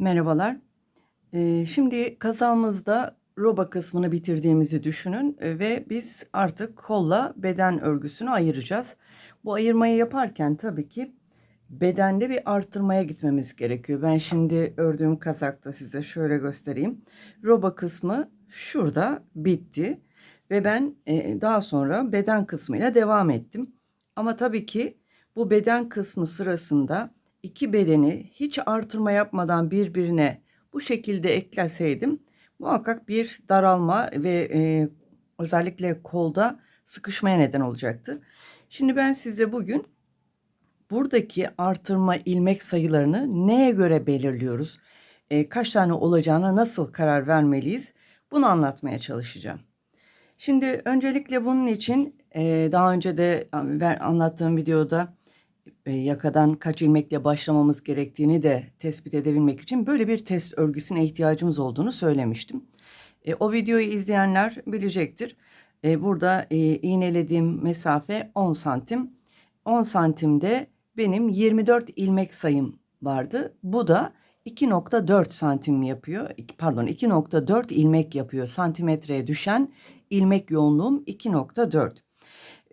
Merhabalar. Ee, şimdi kazağımızda roba kısmını bitirdiğimizi düşünün e, ve biz artık kolla beden örgüsünü ayıracağız. Bu ayırmayı yaparken tabii ki bedende bir artırmaya gitmemiz gerekiyor. Ben şimdi ördüğüm kazakta size şöyle göstereyim. Roba kısmı şurada bitti ve ben e, daha sonra beden kısmıyla devam ettim. Ama tabii ki bu beden kısmı sırasında iki bedeni hiç artırma yapmadan birbirine bu şekilde ekleseydim muhakkak bir daralma ve e, özellikle kolda sıkışmaya neden olacaktı. Şimdi ben size bugün buradaki artırma ilmek sayılarını neye göre belirliyoruz? E, kaç tane olacağına nasıl karar vermeliyiz? Bunu anlatmaya çalışacağım. Şimdi öncelikle bunun için e, daha önce de ver, anlattığım videoda e, yakadan kaç ilmekle başlamamız gerektiğini de tespit edebilmek için böyle bir test örgüsüne ihtiyacımız olduğunu söylemiştim. E, o videoyu izleyenler bilecektir. E, burada e, iğnelediğim mesafe 10 santim. 10 santimde benim 24 ilmek sayım vardı. Bu da 2.4 santim yapıyor. Pardon 2.4 ilmek yapıyor. Santimetreye düşen ilmek yoğunluğum 2.4.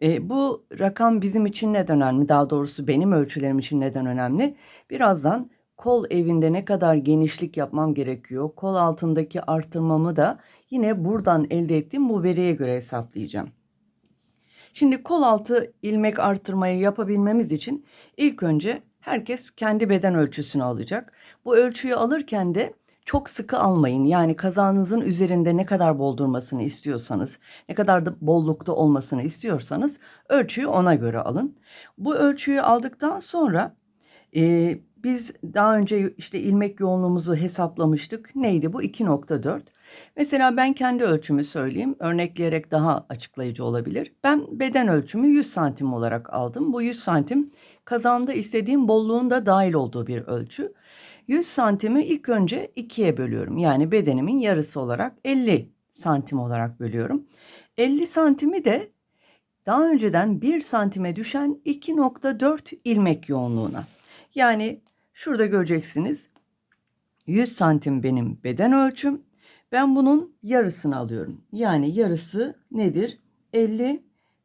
E, bu rakam bizim için neden önemli? Daha doğrusu benim ölçülerim için neden önemli? Birazdan kol evinde ne kadar genişlik yapmam gerekiyor? Kol altındaki artırmamı da yine buradan elde ettiğim bu veriye göre hesaplayacağım. Şimdi kol altı ilmek artırmayı yapabilmemiz için ilk önce herkes kendi beden ölçüsünü alacak. Bu ölçüyü alırken de çok sıkı almayın. Yani kazağınızın üzerinde ne kadar bol durmasını istiyorsanız, ne kadar da bollukta olmasını istiyorsanız ölçüyü ona göre alın. Bu ölçüyü aldıktan sonra e, biz daha önce işte ilmek yoğunluğumuzu hesaplamıştık. Neydi bu? 2.4. Mesela ben kendi ölçümü söyleyeyim. Örnekleyerek daha açıklayıcı olabilir. Ben beden ölçümü 100 santim olarak aldım. Bu 100 santim kazanda istediğim bolluğun da dahil olduğu bir ölçü. 100 santimi ilk önce ikiye bölüyorum. Yani bedenimin yarısı olarak 50 santim olarak bölüyorum. 50 santimi de daha önceden 1 santime düşen 2.4 ilmek yoğunluğuna. Yani şurada göreceksiniz 100 santim benim beden ölçüm. Ben bunun yarısını alıyorum. Yani yarısı nedir? 50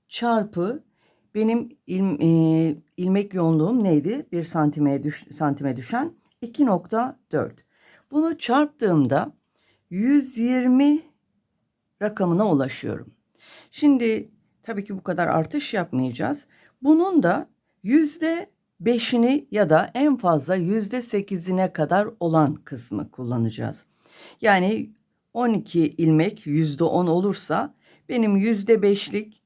çarpı benim il, e, ilmek yoğunluğum neydi? 1 santime, düş, santime düşen 2.4. Bunu çarptığımda 120 rakamına ulaşıyorum. Şimdi tabii ki bu kadar artış yapmayacağız. Bunun da yüzde beşini ya da en fazla yüzde sekizine kadar olan kısmı kullanacağız. Yani 12 ilmek yüzde on olursa benim yüzde beşlik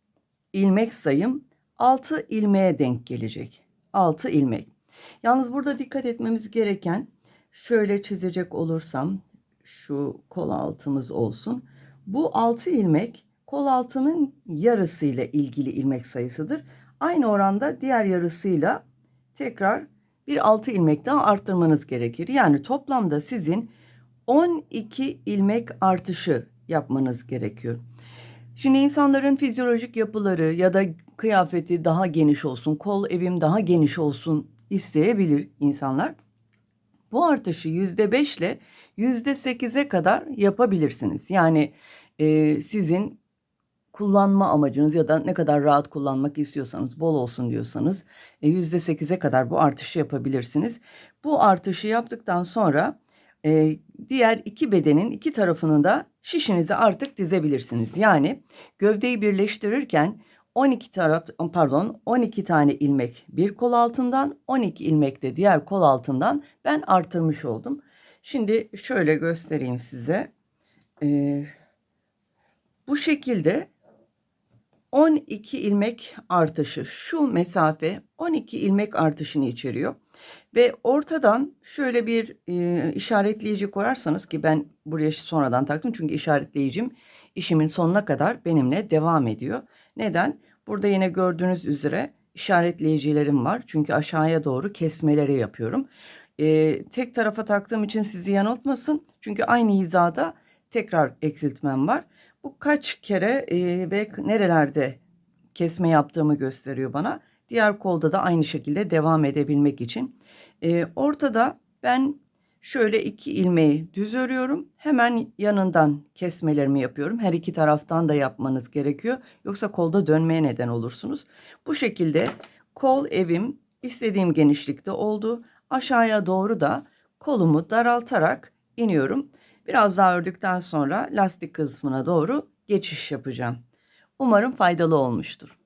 ilmek sayım 6 ilmeğe denk gelecek. 6 ilmek. Yalnız burada dikkat etmemiz gereken şöyle çizecek olursam şu kol altımız olsun. Bu 6 ilmek kol altının yarısıyla ilgili ilmek sayısıdır. Aynı oranda diğer yarısıyla tekrar bir 6 ilmek daha arttırmanız gerekir. Yani toplamda sizin 12 ilmek artışı yapmanız gerekiyor. Şimdi insanların fizyolojik yapıları ya da kıyafeti daha geniş olsun, kol evim daha geniş olsun isteyebilir insanlar. Bu artışı yüzde beşle yüzde sekize kadar yapabilirsiniz. Yani e, sizin kullanma amacınız ya da ne kadar rahat kullanmak istiyorsanız, bol olsun diyorsanız e, yüzde sekize kadar bu artışı yapabilirsiniz. Bu artışı yaptıktan sonra e, diğer iki bedenin iki tarafını da şişinize artık dizebilirsiniz. Yani gövdeyi birleştirirken 12 taraf pardon 12 tane ilmek bir kol altından 12 ilmek de diğer kol altından ben artırmış oldum. Şimdi şöyle göstereyim size. Ee, bu şekilde 12 ilmek artışı şu mesafe 12 ilmek artışını içeriyor. Ve ortadan şöyle bir e, işaretleyici koyarsanız ki ben buraya sonradan taktım çünkü işaretleyicim işimin sonuna kadar benimle devam ediyor. Neden? Burada yine gördüğünüz üzere işaretleyicilerim var. Çünkü aşağıya doğru kesmeleri yapıyorum. Ee, tek tarafa taktığım için sizi yanıltmasın. Çünkü aynı hizada tekrar eksiltmem var. Bu kaç kere e, ve nerelerde kesme yaptığımı gösteriyor bana. Diğer kolda da aynı şekilde devam edebilmek için. E, ortada ben Şöyle iki ilmeği düz örüyorum. Hemen yanından kesmelerimi yapıyorum. Her iki taraftan da yapmanız gerekiyor. Yoksa kolda dönmeye neden olursunuz. Bu şekilde kol evim istediğim genişlikte oldu. Aşağıya doğru da kolumu daraltarak iniyorum. Biraz daha ördükten sonra lastik kısmına doğru geçiş yapacağım. Umarım faydalı olmuştur.